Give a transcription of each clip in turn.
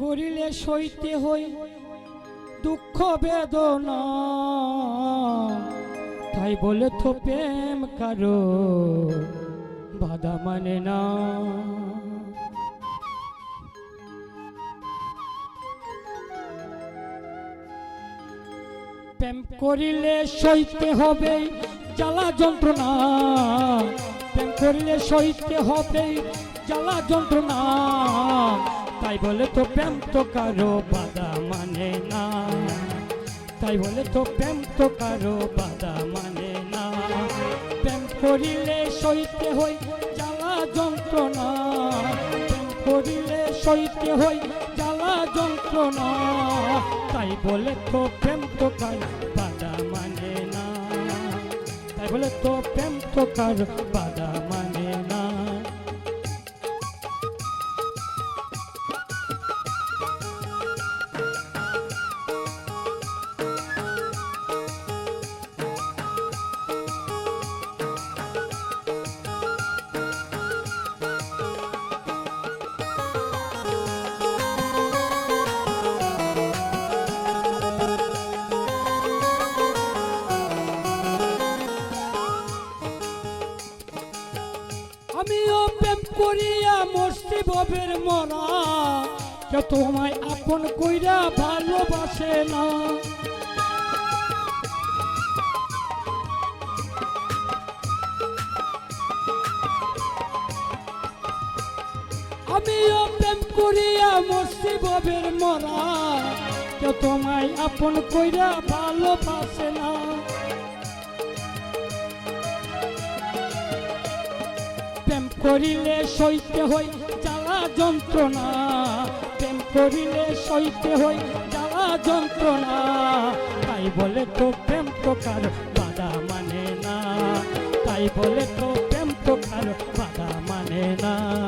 করিলে সইতে হই দুঃখ বেদনা। তাই বলে তো প্রেম কারও, বাধা মানে না। প্রেম করিলে সইতে হবে জ্বালা যন্ত্রণা। প্রেম করিলে সইতে হবে জ্বালা যন্ত্রণা। তাই বলে তো প্রেম তো কারও বাধা মানে না। তাই বলে তো প্রেম তো কারও বাধা মানে না। প্রেম করিলে সইতে হই জ্বালা যন্ত্রণা। প্রেম করিলে সইতে হই জ্বালা যন্ত্রণা। তাই বলে তো প্রেম তো কারও বাধা মানে না। তাই বলে তো প্রেম তো কারও বাধা আমিও প্রেম করিয়া মস্তি ববের মরা। কেউ তোমায় আপন কইরা ভালোবাসে না। আমিও প্রেম করিয়া ববের মরা। কেউ তোমায় আপন কইরা ভালোবাসে না। করিলে সইতে হই জ্বালা যন্ত্রণা। প্রেম করিলে সইতে হই জ্বালা যন্ত্রণা। তাই বলে তো প্রেম প্রকার কার বাধা মানে না। তাই বলে তো প্রেম প্রকার কার বাধা মানে না।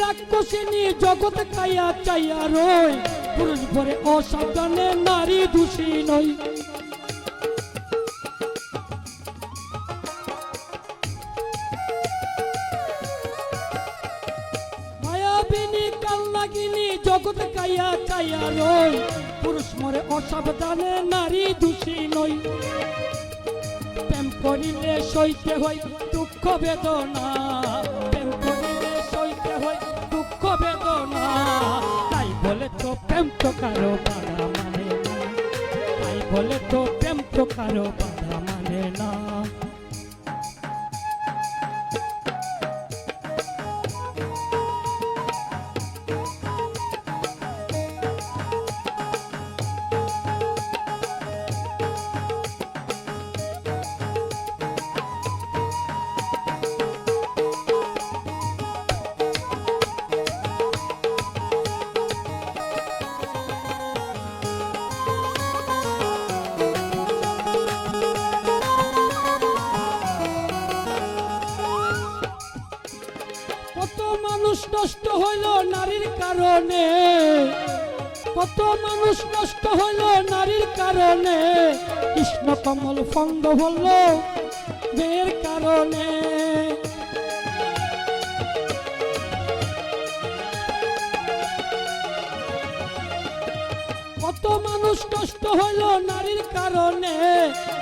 রাক্ষসিনী জগৎ কায়া চাইয়া রই পুরুষ ভরে অসাবধানে নারী দোষী নই কাল্লাগিনী জগৎ কায়া চাইয়া রই। পুরুষ মরে অসাবধানে নারী দোষী নই। প্রেম করিলে সইতে হই দুঃখ বেদনা। প্রেম করিলে সইতে হই দুঃখ বেদনা। তাই বলে তো প্রেম তো কারও বাধা মানে না। তাই বলে তো প্রেম তো কারও বাধা মানে না। মানুষ নষ্ট হইল নারীর কারণে। কত মানুষ নষ্ট হইল নারীর কারণে। কৃষ্ণ কমল ফন্দ হল মেয়ের কারণে। কত মানুষ নষ্ট হইল নারীর কারণে।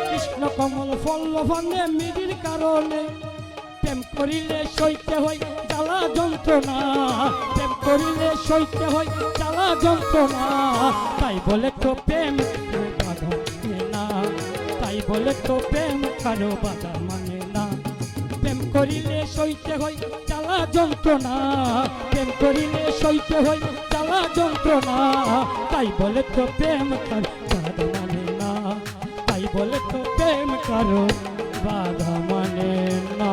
কৃষ্ণ কমল ফল্ল ফন্ডে মিডির কারণে। প্রেম করিলে সইতে হই জ্বালা যন্ত্রণা। প্রেম করিলে সইতে হই জ্বালা যন্ত্রণা। তাই বলে তো প্রেম বাধা মানে না। তাই বলে তো প্রেম কারও বাধা মানে না। প্রেম করিলে সইতে হই জ্বালা যন্ত্রণা। প্রেম করিলে সইতে হই জ্বালা যন্ত্রণা। তাই বলে তো প্রেম কারও মানে না। তাই বলে তো প্রেম কারও বাধা মানে না।